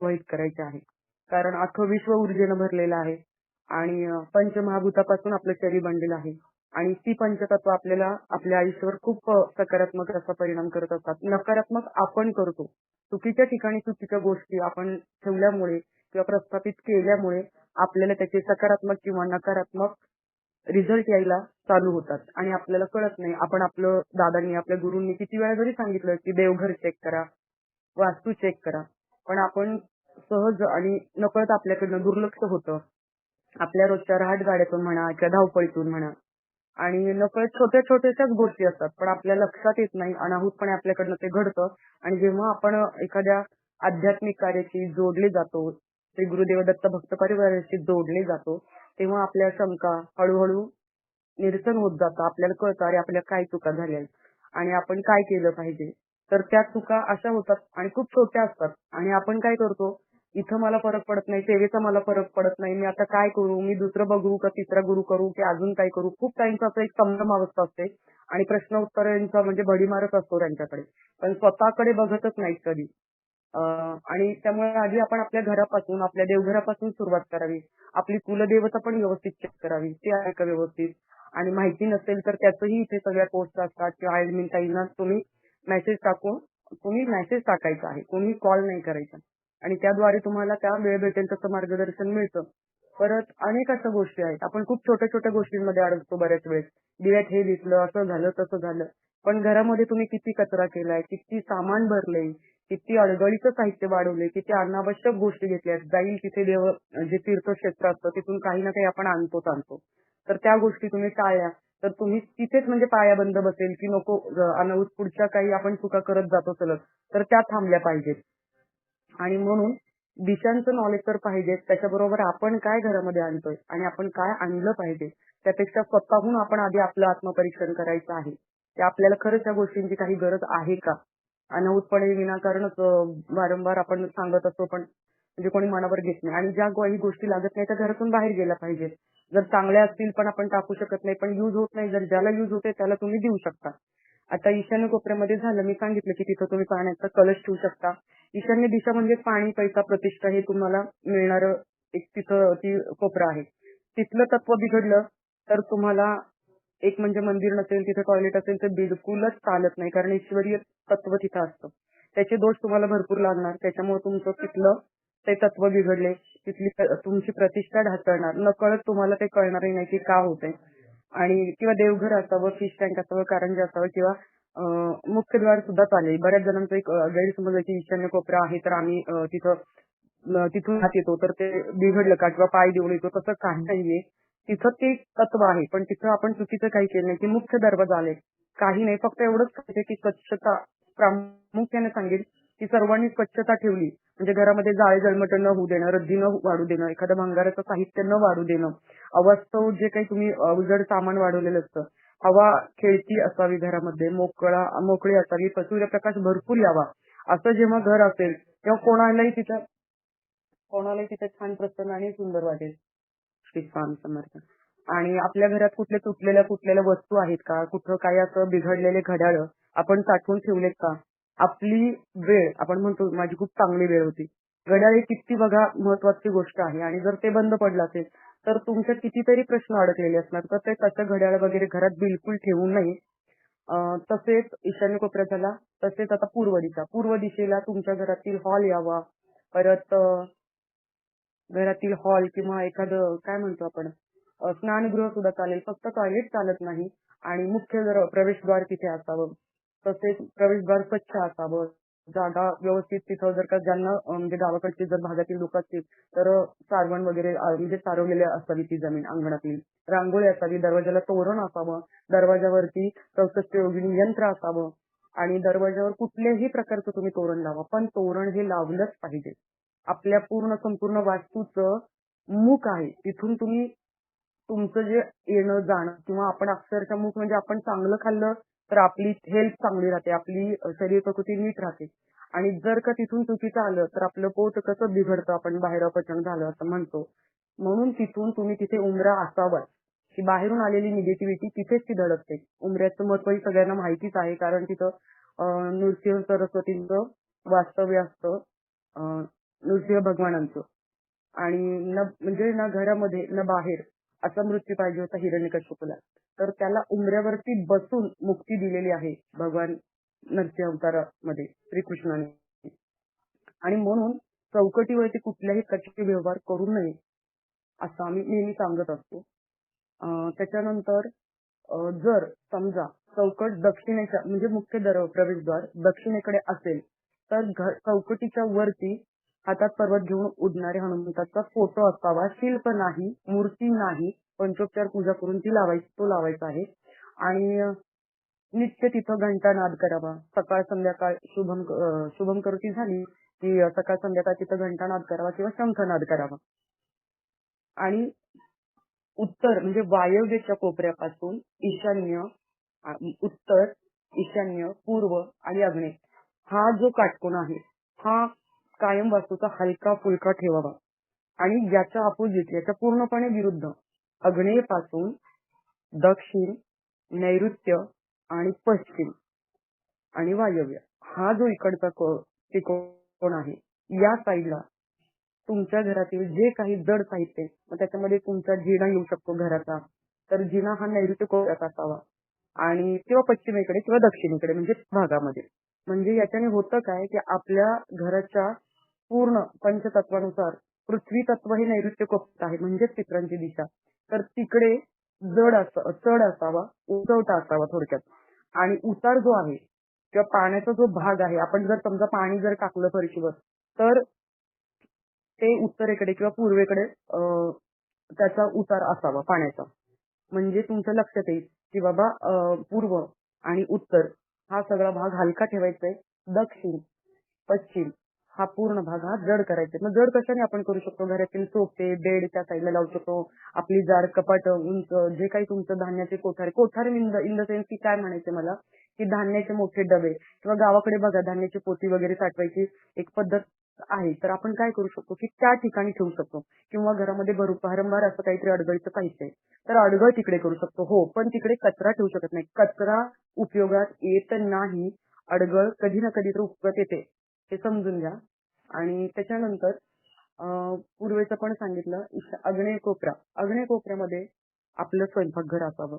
प्रवाहित करायचे आहे. कारण अख्खं विश्व ऊर्जेनं भरलेलं आहे आणि पंचमहाभूतापासून आपलं शरीर बनलेलं आहे आणि ती पंचतत्व आपल्याला आपल्या आयुष्यावर खूप सकारात्मक असा परिणाम करत असतात. नकारात्मक आपण करतो. चुकीच्या ठिकाणी चुकीच्या गोष्टी आपण ठेवल्यामुळे किंवा प्रस्थापित केल्यामुळे आपल्याला त्याचे सकारात्मक किंवा नकारात्मक रिझल्ट यायला चालू होतात. आणि आपल्याला कळत नाही. आपण आपलं दादांनी आपल्या गुरुंनी किती वेळा जरी सांगितलं की देवघर चेक करा वास्तू चेक करा. पण आपण सहज आणि नकळत आपल्याकडनं दुर्लक्ष होतं. आपल्या रोजच्या रहाट गाड्यातून म्हणा किंवा धावपळीतून म्हणा. आणि नकळत छोट्या छोट्याशाच गोष्टी असतात पण आपल्या लक्षात येत नाही अनाहूतपणे आपल्याकडनं ते घडतं. आणि जेव्हा आपण एखाद्या आध्यात्मिक कार्याशी जोडले जातो श्री गुरुदेव दत्त भक्त परिवाराशी जोडले जातो तेव्हा आपल्या शंका हळूहळू निरसन होत जातं. आपल्याला कळतं अरे आपल्या काय चुका झाल्या आहेत आणि आपण काय केलं पाहिजे? तर त्या चुका अशा होतात आणि खूप छोट्या असतात. आणि आपण काय करतो इथं मला फरक पडत नाही सेवेचा मला फरक पडत नाही मी आता काय करू मी दुसरं बघू का तिसरा गुरु करू की अजून काय करू? खूप त्यांचा असं एक संभ्रम अवस्था असते. आणि प्रश्न उत्तरांचा म्हणजे भडीमारच असतो त्यांच्याकडे. पण स्वतःकडे बघतच नाहीत कधी. आणि त्यामुळे आधी आपण आपल्या घरापासून आपल्या देवघरापासून सुरुवात करावी. आपली कुलदेवता पण व्यवस्थित चेक करावी. ते आहे का व्यवस्थित? आणि माहिती नसेल तर त्याचंही इथे सगळ्या पोस्ट असतात. किंवा ऍडमिन ताईंना तुम्ही मेसेज टाकून तुम्ही मेसेज टाकायचा आहे कोणी कॉल नाही करायचा. आणि त्याद्वारे तुम्हाला त्या वेळ भेटेल तसं मार्गदर्शन मिळतं. परत अनेक अशा गोष्टी आहेत. आपण खूप छोट्या छोट्या गोष्टींमध्ये अडकतो बऱ्याच वेळेस. दिव्यात हे दिसलं असं झालं तसं झालं. पण घरामध्ये तुम्ही किती कचरा केलाय किती सामान भरलंय किती अडगळीचं साहित्य वाढवले किती अनावश्यक गोष्टी घेतल्या जाईल तिथे देव जे तीर्थक्षेत्र असतं तिथून काही ना काही आपण आणतोच आणतो. तर त्या गोष्टी तुम्ही टाळल्या तर तुम्ही तिथेच म्हणजे पायाबंद बसेल की नको अं, पुढच्या काही आपण चुका करत जातो सलग तर त्या थांबल्या पाहिजेत. आणि म्हणून दिशांचं नॉलेज तर पाहिजे त्याच्याबरोबर आपण काय घरामध्ये आणतोय आणि आपण काय आणलं पाहिजे त्यापेक्षा स्वतःहून आपण आधी आपलं आत्मपरीक्षण करायचं आहे. ते आपल्याला खरंच या गोष्टींची काही गरज आहे का? अनाहूतपणे विनाकारणच वारंवार आपण सांगत असतो पण म्हणजे कोणी मनावर घेत नाही. आणि ज्या काही गोष्टी लागत नाही त्या घरातून बाहेर गेल्या पाहिजेत. जर चांगल्या असतील पण आपण टाकू शकत नाही पण युज होत नाही जर ज्याला युज होते त्याला तुम्ही देऊ शकता. आता ईशान्य कोपऱ्यामध्ये झालं मी सांगितलं की तिथं तुम्ही पाण्याचा कलश ठेवू शकता. ईशान्य दिशा म्हणजे पाणी पैसा प्रतिष्ठा हे तुम्हाला मिळणार एक तिथं ती कोपरा आहे. तिथलं तत्व बिघडलं तर तुम्हाला एक म्हणजे मंदिर नसेल तिथे टॉयलेट असेल तर बिलकुलच चालत नाही कारण ईश्वरीय तत्व तिथं असतं. त्याचे दोष तुम्हाला भरपूर लागणार त्याच्यामुळे तुमचं तिथलं ते तत्व बिघडले. तिथली तुमची प्रतिष्ठा ढासळणार. नकळत तुम्हाला ते कळणारही नाही की का होतंय. आणि किंवा देवघर असावं फिश टँक असावं कारंजे असावं किंवा मुख्य मुख्यद्वार सुद्धा चालेल. बऱ्याच जणांचा एक अं, गैरसमज की ईशान्य कोपरा आहे तर आम्ही तिथं तिथून हात येतो. तर ते बिघडलं का किंवा पाय देऊन येतो. तसं काही नाहीये. तिथं ते तत्व आहे. पण तिथं आपण चुकीचं काही केलं नाही की मुख्य दरवाजा आले काही नाही. फक्त एवढंच की स्वच्छता प्रामुख्याने सांगेल की सर्वांनी स्वच्छता ठेवली. म्हणजे घरामध्ये जाळे जळमट न होऊ देणं रद्दी न वाढू देणं एखादं भंगाराचं साहित्य न वाढू देणं अवास्तव जे काही तुम्ही उजड सामान वाढवलेलं असतं हवा खेळती असावी घरामध्ये मोकळा मोकळी असावी सूर्यप्रकाश भरपूर यावा. असं जेव्हा घर असेल तेव्हा कोणालाही तिथं कोणालाही तिथे छान प्रसन्न आणि सुंदर वाटेल. श्री स्वामी समर्थ. आणि आपल्या घरात कुठल्या तुटलेल्या कुठलेल्या वस्तू आहेत का? कुठं काही असं बिघडलेले घड्याळ आपण साठवून ठेवलेत का? आपली वेळ आपण म्हणतो माझी खूप चांगली वेळ होती. घड्याळ ही किती बघा महत्वाची गोष्ट आहे आणि जर ते बंद पडलं असेल तर तुमच्या कितीतरी प्रश्न अडकलेले असणार तर ते तसं घड्याळ वगैरे घरात बिलकुल ठेवू नये तसेच ईशान्य कोपऱ्यात झाला तसेच आता पूर्व दिशा. पूर्व दिशेला तुमच्या घरातील हॉल यावा. परत घरातील हॉल किंवा एखादं काय म्हणतो आपण स्नानगृह सुद्धा चालेल. फक्त टॉयलेट चालत नाही आणि मुख्य जर प्रवेशद्वार तिथे असावं. तसेच प्रवेशद्वार स्वच्छ असावं. जागा व्यवस्थित तिथं जर का ज्यांना अं, म्हणजे गावाकडची जर भागातील लोक असतील तर सारवण वगैरे अं, म्हणजे सारवलेली असावी ती जमीन अंगणातील. रांगोळी असावी दरवाजाला तोरण असावं दरवाजावरती चौसष्ट योगिनी यंत्र असावं आणि दरवाजावर कुठल्याही प्रकारचं तुम्ही तोरण लावा पण तोरण हे लावलंच पाहिजे. आपल्या पूर्ण संपूर्ण वास्तूचं मुख आहे. तिथून तुम्ही तुमचं जे येणं जाणं किंवा आपण अक्षरशः मुख म्हणजे आपण चांगलं खाल्लं तर आपली हेल्थ चांगली राहते आपली शरीर प्रकृती नीट राहते. आणि जर का तिथून चुकीचं आलं तर आपलं पोट कसं बिघडतं आपण बाहेर अपचन झालं असं म्हणतो. म्हणून तिथून तुम्ही तिथे उमरा असावा. की बाहेरून आलेली निगेटिव्हिटी तिथेच ती धडकते. उमऱ्याचं महत्वही सगळ्यांना माहितीच आहे कारण तिथं नृसिंह सरस्वतींचं वास्तव्य असतं नृसिंह भगवानांचं. आणि न म्हणजे ना घरामध्ये न बाहेर. असा मृत्यू पाहिजे होता हिरण्यकश्यपूला तर त्याला उमऱ्यावरती बसून मुक्ती दिलेली आहे भगवान नरसिंह अवतारामध्ये श्रीकृष्णाने. आणि म्हणून चौकटीवरती कुठल्याही प्रकारचे व्यवहार करू नये असं आम्ही नेहमी सांगत असतो. त्याच्यानंतर जर समजा चौकट दक्षिणेच्या म्हणजे मुख्य दर प्रवेशद्वार दक्षिणेकडे असेल तर चौकटीच्या वरती हातात पर्वत घेऊन उडणारे हनुमंताचा फोटो असावा. शिल्प नाही मूर्ती नाही पंचोपचार पूजा करून ती लावायची तो लावायचा आहे. आणि नित्य तिथं घंटा नाद करावा. सकाळ संध्याकाळ शुभम शुभम करोती झाली की सकाळ संध्याकाळ तिथं घंटा नाद करावा किंवा शंखनाद करावा. आणि उत्तर म्हणजे वायव्येच्या कोपऱ्यापासून ईशान्य उत्तर ईशान्य पूर्व आणि आग्नेय हा जो काटकोन आहे हा कायम वास्तूचा हलका फुलका ठेवावा. आणि याच्या अपोजिट याच्या पूर्णपणे विरुद्ध आग्नेयपासून दक्षिण नैऋत्य आणि पश्चिम आणि वायव्य. हा जो इकडचा त्रिकोण आहे या साईडला तुमच्या घरातील जे काही जड साहित्य मग त्याच्यामध्ये तुमचा जिना येऊ शकतो घराचा. तर जिना हा नैऋत्य कोपऱ्यात असावा. आणि किंवा पश्चिमेकडे किंवा दक्षिणेकडे म्हणजे भागामध्ये. म्हणजे याच्याने होतं काय की आपल्या घराच्या पूर्ण पंचतत्वानुसार पृथ्वी तत्व हे नैऋत्य कोपऱ्यात आहे म्हणजेच पित्रांची दिशा. तर तिकडे जड अस चढ असावा उंचवटा असावा थोडक्यात. आणि उतार जो आहे किंवा पाण्याचा जो भाग आहे आपण जर समजा पाणी जर टाकलं फरशीवर तर ते उत्तरेकडे किंवा पूर्वेकडे त्याचा उतार असावा पाण्याचा. म्हणजे तुमच्या लक्षात येईल की बाबा पूर्व आणि उत्तर हा सगळा भाग हलका ठेवायचा आहे दक्षिण पश्चिम. हा पूर्ण भाग हा जड करायचा आहे. मग जड कशाने आपण करू शकतो? घरातील सोफे बेड त्या साईडला लावू शकतो. आपली जार कपाट उंच जे काही तुमचं धान्याचे कोठारे Kothare in the in the sense की काय म्हणायचे मला? की धान्याचे मोठे डबे. किंवा गावाकडे बघा धान्याची पोती वगैरे साठवायची एक पद्धत आहे. तर आपण काय करू शकतो? की त्या ठिकाणी ठेवू शकतो. किंवा घरामध्ये भरू वारंवार असं काहीतरी अडगळीचं पाहिजे. तर अडगळ तिकडे करू शकतो. हो पण तिकडे कचरा ठेवू शकत नाही. कचरा उपयोगात येत नाही. अडगळ कधी ना कधी तर उपयोगात येते. हे समजून घ्या. आणि त्याच्यानंतर अं, पूर्वेचं पण सांगितलं ईशा- आग्नेय कोपरा. आग्नेय कोपऱ्यामध्ये आपलं स्वयंपाकघर असावं.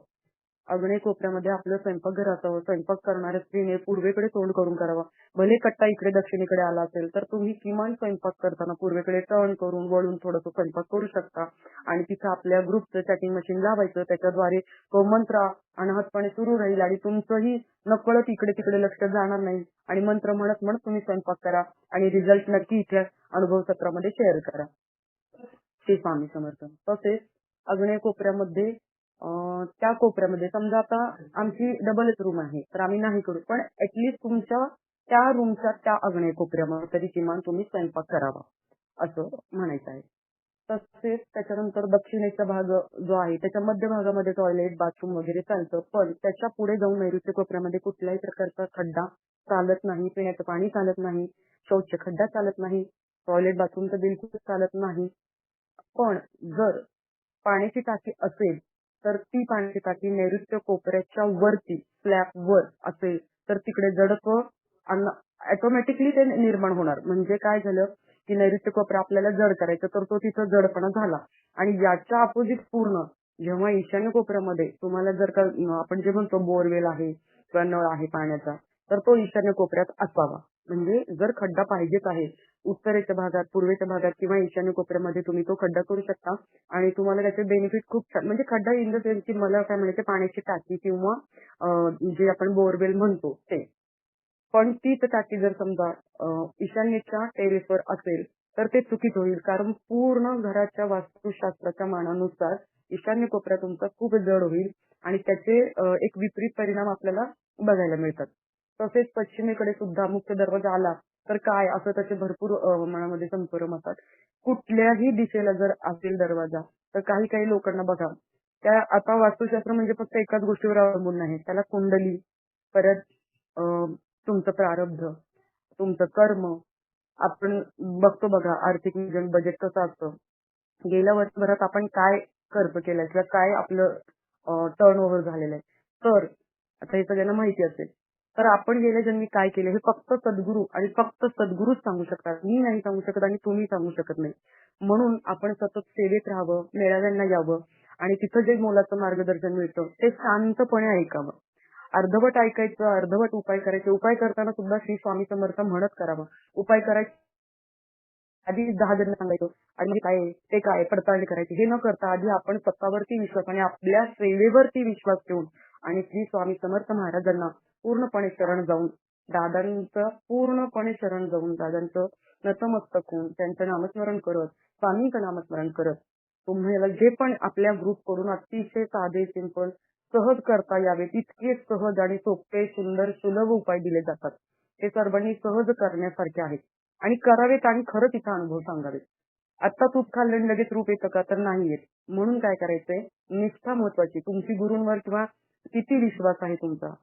अग्नि कोपऱ्यामध्ये आपलं स्वयंपाकघर असावं स्वयंपाक करणाऱ्या स्त्रीने पूर्वेकडे तोंड करून करावा. भले कट्टा इकडे दक्षिणेकडे आला असेल तर तुम्ही किमान स्वयंपाक करताना पूर्वेकडे टर्न करून वळून थोडस स्वयंपाक करू शकता. आणि तिथं आपल्या ग्रुपचं चॅटिंग मशीन लावायचं त्याच्याद्वारे तो मंत्र अनाहतपणे सुरू राहील आणि तुमचंही नकळत इकडे तिकडे लक्ष जाणार नाही. आणि मंत्र म्हणत म्हणत तुम्ही स्वयंपाक करा आणि रिझल्ट नक्की इथे अनुभव सत्रामध्ये शेअर करा. ते स्वामी समर्थ. तसेच आग्नेय कोपऱ्यामध्ये त्या कोपऱ्यामध्ये समजा आता आमची डबलच रूम आहे तर आम्ही नाही करू पण ऍटलिस्ट तुमच्या त्या रूमच्या त्या आग्नेय कोपऱ्यामध्ये तरी किमान तुम्ही स्वयंपाक करावा असं म्हणायचं आहे. तसेच त्याच्यानंतर दक्षिणेचा भाग जो आहे त्याच्या मध्य भागामध्ये टॉयलेट बाथरूम वगैरे चालतं पण त्याच्या पुढे जाऊन नैऋत्य कोपऱ्यामध्ये कुठल्याही प्रकारचा खड्डा चालत नाही पिण्याचं पाणी चालत नाही शौच खड्डा चालत नाही टॉयलेट बाथरूम तर बिलकुल चालत नाही. पण जर पाण्याची टाकी असेल तर ती पाण्याची टाकी नैऋत्य कोपऱ्याच्या वरती स्लॅब वर असेल तर तिकडे जडत्व ऑटोमॅटिकली ते निर्माण होणार. म्हणजे काय झालं की नैऋत्य कोपरा आपल्याला जड करायचं तर तो तिथं जडपणा झाला. आणि याच्या अपोजिट पूर्ण जेव्हा ईशान्य कोपऱ्यामध्ये तुम्हाला जर का आपण जे म्हणतो बोरवेल आहे किंवा नळ आहे पाण्याचा तर तो ईशान्य कोपऱ्यात असावा. म्हणजे जर खड्डा पाहिजेच आहे उत्तरेच्या भागात पूर्वेच्या भागात किंवा ईशान्य कोपऱ्यामध्ये तुम्ही तो खड्डा करू शकता. आणि तुम्हाला त्याचे बेनिफिट खूप छान म्हणजे खड्डा इन द सेन्स की मला काय म्हणायचं पाण्याची टाकी किंवा अं, जे आपण बोरवेल म्हणतो ते. पण तीच टाकी जर समजा अं, ईशान्येच्या टेरेसवर असेल तर ते चुकीत होईल. कारण पूर्ण घराच्या वास्तुशास्त्राच्या मानानुसार ईशान्य कोपऱ्या तुमचा खूप जड होईल आणि त्याचे अं, एक विपरीत परिणाम आपल्याला बघायला मिळतात. तसेच पश्चिमेकडे सुद्धा मुख्य दरवाजा आला तर काय? असं त्याचे भरपूर मनामध्ये संपर्क असतात. कुठल्याही दिशेला जर असेल दरवाजा तर काही काही लोकांना बघा. त्या आता वास्तुशास्त्र म्हणजे फक्त एकाच गोष्टीवर अवलंबून नाही. त्याला कुंडली परत तुमचं प्रारब्ध तुमचं कर्म. आपण बघतो बघा आर्थिक नियोजन बजेट कसं असतं. गेल्या वर्षभरात आपण काय खर्च केलाय? किंवा काय आपलं टर्न ओव्हर झालेलं आहे? तर आता हे सगळ्यांना माहिती असेल. तर आपण गेल्या जन्मी काय केले हे फक्त सद्गुरू आणि फक्त सद्गुरूच सांगू शकतात. मी नाही सांगू शकत आणि तुम्ही सांगू शकत नाही. म्हणून आपण सतत सेवेत राहावं मेळाव्यांना यावं आणि तिथं जे मोलाचं मार्गदर्शन मिळतं ते शांतपणे ऐकावं. अर्धवट ऐकायचं अर्धवट उपाय करायचे. उपाय करताना सुद्धा श्री स्वामी समर्थ म्हणत करावा. उपाय करायचे. आधी दहा जण सांगायचो. आणि काय ते काय? पडताळणी करायची. हे न करता आधी आपण स्वतःवरती विश्वास आणि आपल्या सेवेवरती विश्वास ठेवून आणि श्री स्वामी समर्थ महाराजांना पूर्णपणे शरण जाऊन दादांचं पूर्णपणे शरण जाऊन दादांचं नतमस्तक होऊन त्यांचं नामस्मरण करत स्वामींचं नामस्मरण करत तुम्हाला जे पण आपल्या ग्रुपकडून अतिशय साधे सिंपल सहज करता यावे तितके सहज आणि सोपे सुंदर सुलभ उपाय दिले जातात. ते सर्वांनी सहज करण्यासारखे आहेत. आणि करावेत आणि खरंच इथं अनुभव सांगावेत. आता तूप खाल्ल्याने लगेच रूप येतं का तर नाही येत म्हणून काय करायचंय? निष्ठा महत्वाची तुमची गुरुंवर किंवा किती विश्वास आहे तुमचा?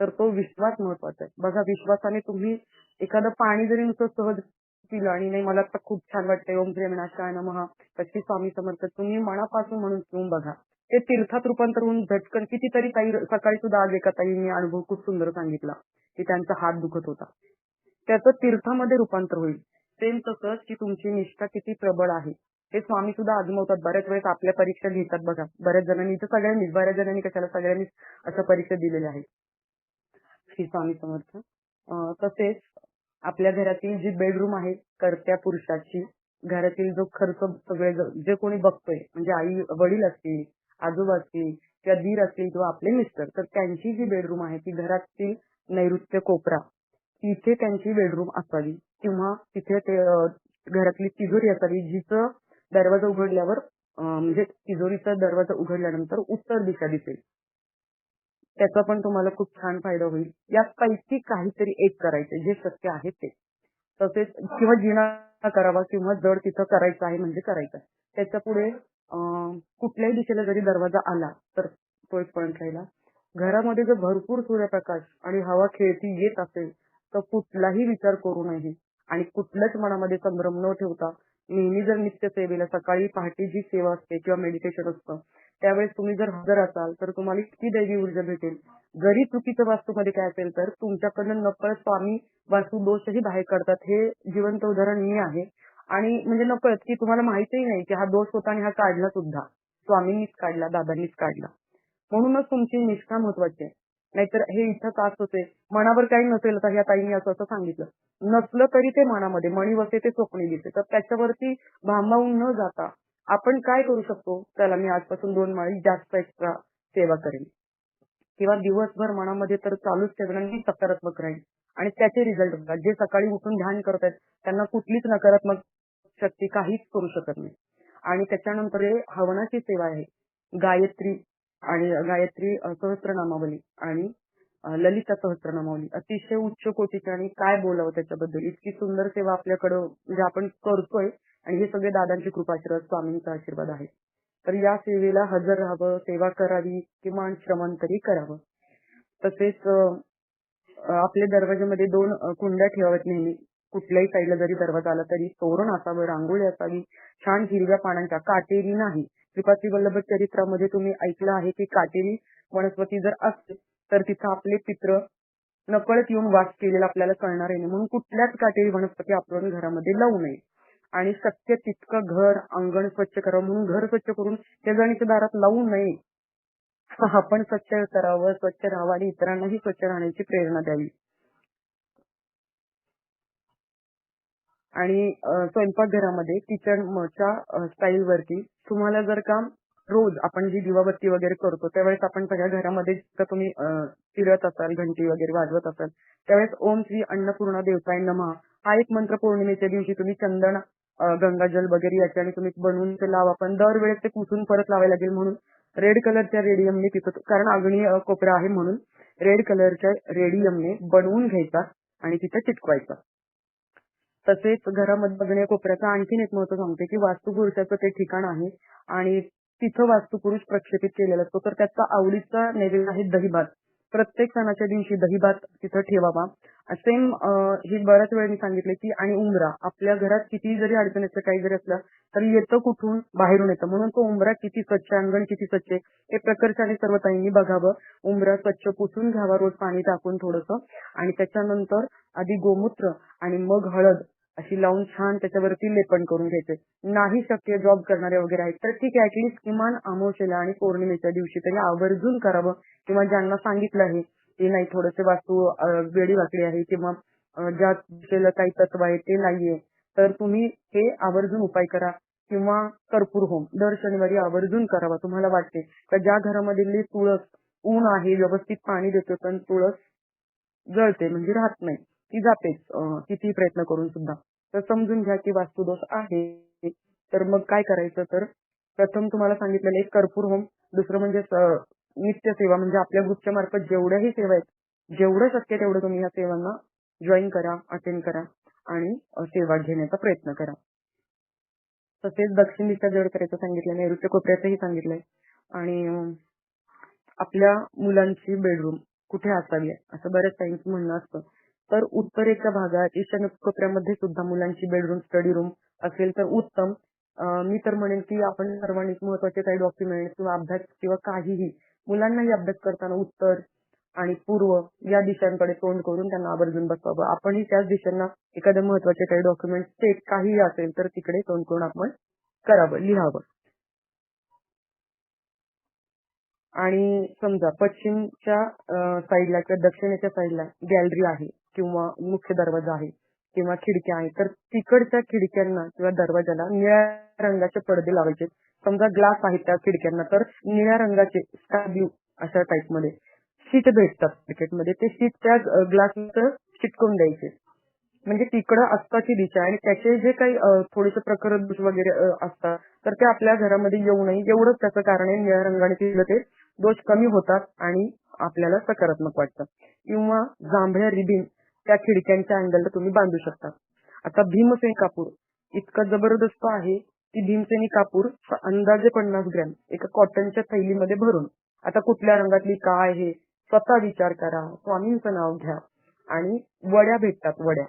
तर तो विश्वास महत्त्वाचा आहे. बघा विश्वासाने तुम्ही एखादं पाणी जरी नुसतं सहज पिलं आणि नाही मला आता खूप छान वाटतंय. ओम प्रेम विनाशाय महा कशी स्वामी समर्थ तुम्ही मनापासून म्हणून पिऊन बघा. ते तीर्थात रूपांतर होऊन झटकन कितीतरी ताई सकाळी सुद्धा आज एका ताईंनी अनुभव खूप सुंदर सांगितला की त्यांचा हात दुखत होता. त्याचं तीर्थामध्ये रूपांतर होईल. सेम तसंच की तुमची निष्ठा किती प्रबळ आहे. हे स्वामी सुद्धा आजमवतात. बऱ्याच वेळेस आपल्या परीक्षा घेतात बघा. बऱ्याच जणांनी इथं सगळ्यांनीच बऱ्याच जणांनी कशाला सगळ्यांनीच असं परीक्षा दिलेल्या आहेत. श्री स्वामी समर्थ. तसेच आपल्या घरातील जी बेडरूम आहे कर्त्या पुरुषाची घरातील जो खर्च सगळे जे कोणी बघतोय म्हणजे आई वडील असतील आजोबा असतील किंवा दीर असतील किंवा आपले मिस्टर तर त्यांची जी बेडरूम आहे ती घरातील नैऋत्य कोपरा तिथे त्यांची बेडरूम असावी. किंवा तिथे ते घरातली तिजोरी असावी जिचं दरवाजा उघडल्यावर म्हणजे तिजोरीचा दरवाजा उघडल्यानंतर उत्तर दिशा दिसेल. त्याचा पण तुम्हाला खूप छान फायदा होईल. यापैकी काहीतरी एक करायचे जे शक्य आहे ते. तसेच किंवा जिना करावा किंवा जड तिथं करायचं आहे म्हणजे करायचं. त्याच्या पुढे कुठल्याही दिशेला जरी दरवाजा आला तर तो एक पॉईंट राहिला. घरामध्ये जर भरपूर सूर्यप्रकाश आणि हवा खेळती येत असेल तर कुठलाही विचार करू नये. आणि कुठल्याच मनामध्ये संभ्रम न ठेवता नेहमी जर नित्य सेवेला सकाळी पहाटे जी सेवा असते किंवा मेडिटेशन असतं त्यावेळेस तुम्ही जर हजर असाल तर तुम्हाला इतकी दैवी ऊर्जा भेटेल. जरी चुकीचं वास्तूमध्ये काय असेल तर तुमच्याकडनं नकळत स्वामी वास्तू दोषही बाहेर काढतात. हे जिवंत उदाहरण मी आहे. आणि म्हणजे नकळत की तुम्हाला माहितही नाही की हा दोष होता आणि हा काढला सुद्धा. स्वामींनीच काढला दादांनीच काढला. म्हणूनच तुमची निष्ठा महत्वाची आहे. नाहीतर हे इथं काच होते. मनावर काही नसेल तर ह्या ताईंनी असं असं सांगितलं. नसलं तरी ते मनामध्ये मणी वसे ते स्वप्नी दिसे तर त्याच्यावरती भांबावून न जाता आपण काय करू शकतो? त्याला मी आजपासून दोन माळी जास्त एक्स्ट्रा सेवा करेन. किंवा दिवसभर मनामध्ये तर चालूच ठेवणार मी सकारात्मक राहील. आणि त्याचे रिझल्ट बघा. जे सकाळी उठून ध्यान करत आहेत त्यांना कुठलीच नकारात्मक शक्ती काहीच करू शकत नाही. आणि त्याच्यानंतर हे हवनाची सेवा आहे. गायत्री आणि गायत्री सहस्त्रनामावली आणि ललिता सहस्त्रनामावली अतिशय उच्च कोटीची आणि काय बोलावं त्याच्याबद्दल? इतकी सुंदर सेवा आपल्याकडं म्हणजे आपण करतोय आणि हे सगळे दादांची कृपाशीर्वाद स्वामींचा आशीर्वाद आहे. तर या सेवेला हजर राहावं सेवा करावी किमान श्रमण तरी करावं. तसेच आपल्या दरवाजामध्ये दोन कुंड्या ठेवाव्यात नेहमी. कुठल्याही साईडला जरी दरवाजा आला तरी तोरण असावं रांगोळी असावी. छान हिरव्या पानांच्या काटेरी नाही. श्रीपात्री वल्लभ चरित्रामध्ये तुम्ही ऐकलं आहे की काटेरी वनस्पती जर असते तर तिथं आपले पित्र नकळत येऊन वास केलेला आपल्याला कळणार आहे. म्हणून कुठल्याच काटेरी वनस्पती आपण घरामध्ये लावू नये. आणि शक्य तितकं घर अंगण स्वच्छ करावं. म्हणून घर स्वच्छ करून शेजारणीच्या दारात लावू नये. आपण स्वच्छ करावं स्वच्छ राहावं आणि इतरांनाही स्वच्छ राहण्याची प्रेरणा द्यावी. आणि स्वयंपाकघरामध्ये किचनच्या स्टाईल वरती तुम्हाला जर का रोज आपण जी दिवाबत्ती वगैरे करतो त्यावेळेस आपण सगळ्या घरामध्ये जर तुम्ही फिरत असाल घंटी वगैरे वाजवत असाल त्यावेळेस ओम श्री अन्नपूर्णा देवताय नमा हा एक मंत्र पौर्णिमेच्या दिवशी तुम्ही चंदन गंगाजल वगैरे याच्याने तुम्ही बनवून ते लावा. पण दरवेळेस ते पुसून परत लावायला लागेल म्हणून रेड कलरच्या रेडियमने तिथं कारण अग्नी कोपरा आहे म्हणून रेड कलरच्या रेडियमने बनवून घ्यायचा आणि तिथं चिटकवायचा. तसेच घरामध्ये बघण्या कोपऱ्याचं आणखीन एक महत्त्व सांगते की वास्तुपुरुषाचं ते ठिकाण आहे आणि तिथं वास्तुपुरुष प्रक्षेपित केलेला असतो. तर त्याचा आवडीचा नैवेद्य आहे दहीभात. प्रत्येक सणाच्या दिवशी दहीभात तिथं ठेवावा. सेम हे बऱ्याच वेळेने सांगितले की आणि उंबरा. आपल्या घरात किती जरी अडचण येतं काही जरी असलं तरी येतं कुठून? बाहेरून येतं. म्हणून तो उंबरा किती स्वच्छ अंगण किती स्वच्छ आहे हे प्रकर्षाने सर्व ताईंनी बघावं. उंबरा स्वच्छ पुसून घ्यावा रोज पाणी टाकून थोडस. आणि त्याच्यानंतर आधी गोमूत्र आणि मग हळद अशी लावून छान त्याच्यावरती लेपण करून घ्यायचे. नाही शक्य जॉब करणारे वगैरे आहेत तर ठीक आहे ऍटलीस्ट किमान अमावस्येला आणि पौर्णिमेच्या दिवशी तरी आवर्जून करावं. किंवा ज्यांना सांगितलं आहे की नाही थोडेसे वास्तू वेडी वाकडी आहे किंवा ज्या दिशेला काही तत्व आहे ते नाहीये तर तुम्ही हे आवर्जून उपाय करा. किंवा कर्पूर होम दर शनिवारी आवर्जून करावा तुम्हाला वाटते. का ज्या घरामध्ये तुळस ऊन आहे व्यवस्थित पाणी देतो पण तुळस जळते म्हणजे राहत नाही. ती जातेच किती प्रयत्न करून सुद्धा. तर समजून घ्या की वास्तुदोष आहे. तर मग काय करायचं? तर प्रथम तुम्हाला सांगितलेलं एक कर्पूर होम दुसरं म्हणजे नित्य सेवा म्हणजे आपल्या ग्रुपच्या मार्फत जेवढ्याही सेवा आहेत जेवढं शक्य तेवढं तुम्ही या सेवांना जॉईन करा अटेंड करा आणि सेवा घेण्याचा प्रयत्न करा. तसेच दक्षिण दिशा जड करायचं सांगितलं नैऋत्य कोपऱ्याचंही सांगितलंय. आणि आपल्या मुलांची बेडरूम कुठे असावी? असं बऱ्याच टाइम्स म्हणणं असतं. तर उत्तरेच्या भागात ईशान्य कोपऱ्यामध्ये सुद्धा मुलांची बेडरूम स्टडी रूम असेल तर उत्तम. अं, मी तर म्हणेन की आपण सर्वांनीच महत्त्वाचे काही डॉक्युमेंट किंवा अभ्यास किंवा काहीही मुलांनाही अभ्यास करताना उत्तर आणि पूर्व या दिशांकडे तोंड करून त्यांना आवर्जून बसवावं. आपणही त्याच दिशांना एखादं महत्त्वाचे काही डॉक्युमेंट ते काहीही असेल तर तिकडे तोंड करून आपण करावं लिहावं. आणि समजा पश्चिमच्या साईडला किंवा दक्षिणेच्या साईडला गॅलरी आहे किंवा मुख्य दरवाजा आहे किंवा खिडक्या आहे तर तिकडच्या खिडक्यांना किंवा दरवाजाला निळ्या रंगाचे पडदे लावायचे. समजा ग्लास आहे त्या खिडक्यांना तर निळ्या रंगाचे स्काय ब्ल्यू अशा टाईपमध्ये शीट भेटतात क्रिकेटमध्ये ते शीट त्या ग्लास चिटकवून द्यायचे. म्हणजे तिकडं अस्ताची दिशा आहे आणि त्याचे जे काही थोडेसे प्रकरण वगैरे असतात तर ते आपल्या घरामध्ये येऊ नये. एवढंच त्याचं कारण आहे निळ्या रंगाने तिथलं ते. दोष कमी होतात आणि आपल्याला सकारात्मक वाटतं. किंवा जांभळ्या रिबीन त्या खिडक्यांच्या अँगलला तुम्ही बांधू शकता. आता भीमसेन कापूर इतका जबरदस्त आहे की भीमसेनी कापूर अंदाजे पन्नास ग्रॅम एका कॉटनच्या थैलीमध्ये भरून. आता कुठल्या रंगातली काय आहे स्वतः विचार करा स्वामींचं नाव घ्या आणि वड्या भेटतात वड्या.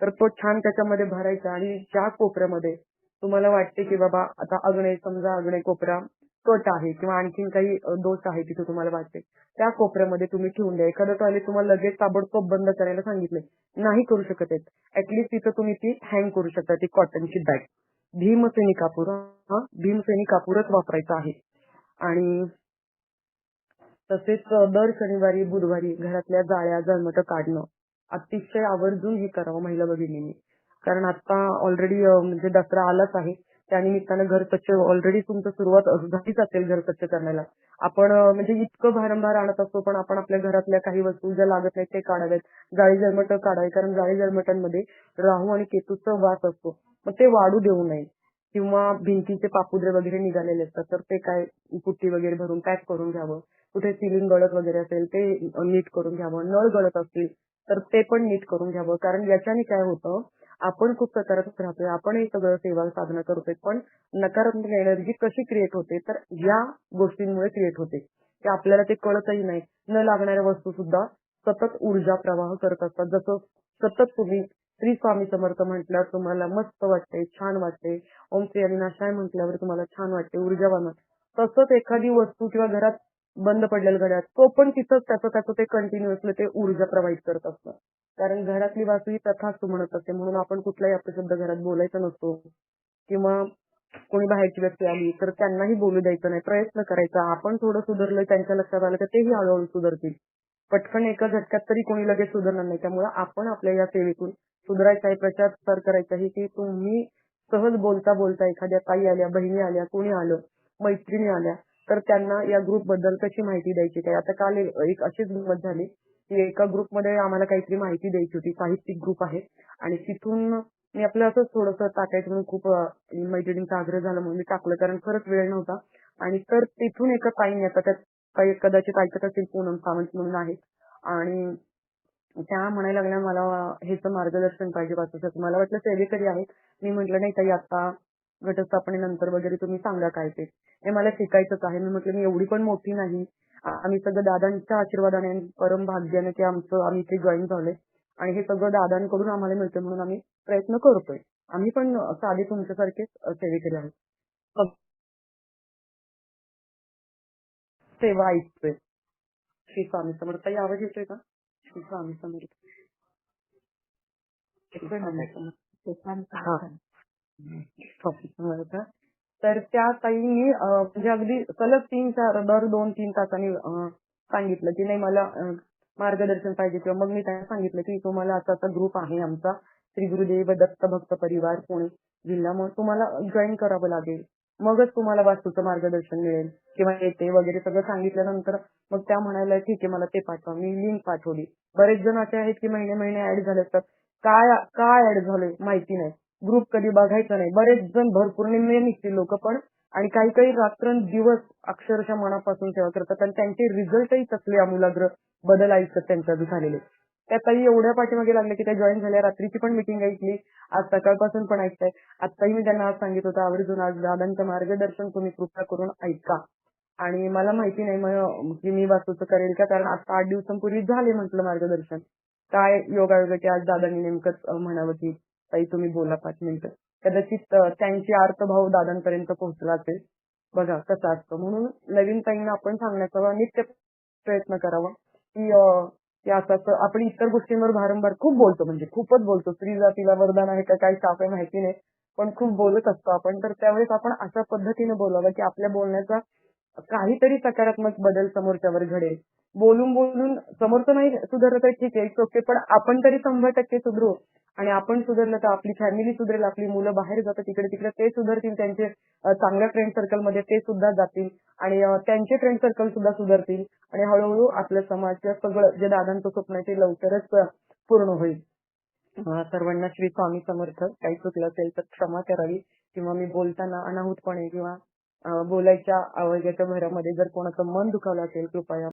तर तो छान त्याच्यामध्ये भरायचा आणि ज्या कोपऱ्यामध्ये तुम्हाला वाटते की बाबा आता अग्नय समजा अग्नय कोपरा कट आहे किंवा आणखीन काही दोष आहे तिथे तुम्हाला वाटते. त्या कोपऱ्यामध्ये तुम्ही ठेवून द्या. एखादं टॉयलेट तुम्हाला लगेच ताबडतोब बंद करायला सांगितले. नाही करू शकत आहेत. ऍटलिस्ट तिथं तुम्ही ती हँग करू शकता ती कॉटनची बॅग भीमसेनी कापूर हा भीमसेनी कापूरच वापरायचा आहे. आणि तसेच दर शनिवारी बुधवारी घरातल्या जाळ्या जळमट काढणं अतिशय आवर्जून हे करावं महिला भगिनींनी. कारण आता ऑलरेडी म्हणजे दसरा आलाच आहे. त्यानिमित्तानं घर स्वच्छ ऑलरेडी तुमचं सुरुवात झालीच असेल घर स्वच्छ करण्याला. आपण म्हणजे इतकं भारंभार आणत असतो पण आपण आपल्या घरातल्या काही वस्तू ज्या लागत नाहीत ते काढाव्यात. जाळी जळमट काढावे कारण जाळी जळमटांमध्ये राहू आणि केतूचा वास असतो. मग ते वाढू देऊ नये. किंवा भिंतीचे पापुद्रे वगैरे निघालेले असतात तर ते काय पुट्टी वगैरे भरून पॅक करून घ्यावं. कुठे सिलिंग गळत वगैरे असेल ते नीट करून घ्यावं. नळ गळत असतील तर ते पण नीट करून घ्यावं. कारण याच्याने काय होतं आपण खूप सकारात्मक राहतोय आपण हे सगळं सेवा साधनं करतोय पण नकारात्मक एनर्जी कशी क्रिएट होते तर या गोष्टींमुळे क्रिएट होते. की आपल्याला ते कळतही नाही. न लागणाऱ्या वस्तू सुद्धा सतत ऊर्जा प्रवाह करत असतात. जसं सतत तुम्ही श्री स्वामी समर्थ म्हटल्यावर तुम्हाला मस्त वाटते छान वाटते. ओम श्री अविनाशाय म्हटल्यावर तुम्हाला छान वाटते ऊर्जावान. तसंच एखादी वस्तू किंवा घरात बंद पडलेलं घड्याळ तो पण तिथंच त्याचं त्याचं ते कंटिन्युअसली ते ऊर्जा प्रवाहित करत असतं. कारण घरातली वास्तू ही तथास्तु म्हणत असते. म्हणून आपण कुठलाही अपशब्द घरात बोलायचा नसतो. किंवा कोणी बाहेरची व्यक्ती आली तर त्यांनाही बोलू द्यायचं नाही. प्रयत्न करायचा. आपण थोडं सुधारलं त्यांच्या लक्षात आलं तर तेही हळूहळू सुधारतील. पटकन एका झटक्यात तरी कोणी लगेच सुधारणार नाही. त्यामुळे आपण आपल्या या सेवेतून सुधारायचा आहे प्रचार प्रसार करायचा आहे की तुम्ही सहज बोलता बोलता एखाद्या ताई आल्या बहिणी आल्या कोणी आलं मैत्रिणी आल्या तर त्यांना या ग्रुपबद्दल कशी माहिती द्यायची? काय? आता काल एक एक अशीच गंमत झाली. की एका ग्रुपमध्ये आम्हाला काहीतरी माहिती द्यायची होती साहित्यिक ग्रुप आहे. आणि तिथून मी आपलं असंच थोडंसं टाकायचं म्हणून खूप मैत्रिणींचा आग्रह झाला म्हणून मी टाकलं कारण खरंच वेळ नव्हता. आणि तर तिथून एका ताईने आता त्यात काही कदाचित ऐकत असेल पूनम सावंत म्हणून आहेत. आणि त्या म्हणायला लागल्या मला हेच मार्गदर्शन पाहिजे वाचण्यासाठी मला वाटलं सेवेकरी आहेत. मी म्हटलं नाही ताई आता घटस्थापनेनंतर वगैरे तुम्ही सांगा काय ते. हे मला शिकायचंच आहे. मी म्हटलं मी एवढी पण मोठी नाही. आम्ही सगळं दादांच्या आशीर्वादाने आणि परम भाग्याने ते आमचं आम्ही इथे जॉईन झालोय. आणि हे सगळं दादांकडून आम्हाला मिळतं म्हणून आम्ही प्रयत्न करतोय. आम्ही पण साधे तुमच्यासारखेच सेवेकरी आहोत. सेवा ऐकतोय. श्री स्वामी समर्थ. ताई आवाज येतोय का? श्री स्वामी समर्थ. हा. स्वामी समर्थ. तर त्या ताईंनी म्हणजे अगदी सलग तीन चार दर दोन तीन तासांनी सांगितलं की नाही मला मार्गदर्शन पाहिजे किंवा मग मी त्यांना सांगितलं की तुम्हाला असा असा ग्रुप आहे आमचा. श्री गुरुदेव दत्त भक्त परिवार पुणे जिल्हा. म्हणून तुम्हाला जॉईन करावं लागेल. मगच तुम्हाला वास्तूचं मार्गदर्शन मिळेल. किंवा येते वगैरे सगळं सांगितल्यानंतर मग त्या म्हणायला ठीक आहे मला ते पाठवा. मी लिंक पाठवली. बरेच जण असे आहेत की महिने महिने ऍड झाले असतात काय काय ऍड झाले माहिती नाही. ग्रुप कधी बघायचा नाही. बरेच जण भरपूर निम्मे निघतील लोक पण आणि काही काही रात्रंदिवस अक्षरशः मनापासून सेवा करतात आणि त्यांचे रिझल्टही तसले आमूलाग्र बदल आयुष्यात त्यांच्या झालेले. त्यातही एवढ्या पाठीमागे लागले की त्या जॉईन झाल्या. रात्रीची पण मिटिंग ऐकली. आज सकाळपासून पण ऐकताय. आत्ताही मी त्यांना आज सांगित होतं आवर्जून आज दादांचं मार्गदर्शन तुम्ही कृपा करून ऐका. आणि मला माहिती नाही मग की मी वास्तूचं करेल का? कारण आता आठ दिवसांपूर्वी झाले म्हटलं मार्गदर्शन. काय योगायोगाचे आज दादांनी नेमकंच म्हणावं की ताई तुम्ही बोला पाच मिनिटं. कदाचित त्यांची अर्थभाव दादांपर्यंत पोहोचला असेल. बघा कसं असतं. म्हणून नवीन ताईंना आपण सांगण्याचा नित्य प्रयत्न करावा की असं असं आपण इतर गोष्टींवर भारंभार खूप बोलतो. म्हणजे खूपच बोलतो. स्त्री जातीला वरदान आहे का काही शाप आहे माहिती नाही. पण खूप बोलत असतो आपण. तर त्यावेळेस आपण अशा पद्धतीने बोलावं की आपल्या बोलण्याचा काहीतरी सकारात्मक बदल समोरच्यावर घडेल. बोलून बोलून समोरचं नाही सुधारलं तर ठीक आहे ओके पण आपण तरी शंभर टक्के सुधरू. आणि आपण सुधारलं तर आपली फॅमिली सुधरेल आपली मुलं बाहेर जातात तिकडे तिकडे ते सुधारतील त्यांचे चांगल्या फ्रेंड सर्कलमध्ये ते सुद्धा जातील. आणि त्यांचे फ्रेंड सर्कल सुद्धा सुधारतील. आणि हळूहळू आपलं समाज सगळं जे दादांचं स्वप्न आहे ते लवकरच पूर्ण होईल. सर्वांना श्री स्वामी समर्थ. काही चुकलं असेल तर क्षमा करावी. किंवा मी बोलताना अनाहूतपणे किंवा बोलायच्या आवाजाच्या भरामध्ये जर कोणाचं मन दुखावलं असेल कृपया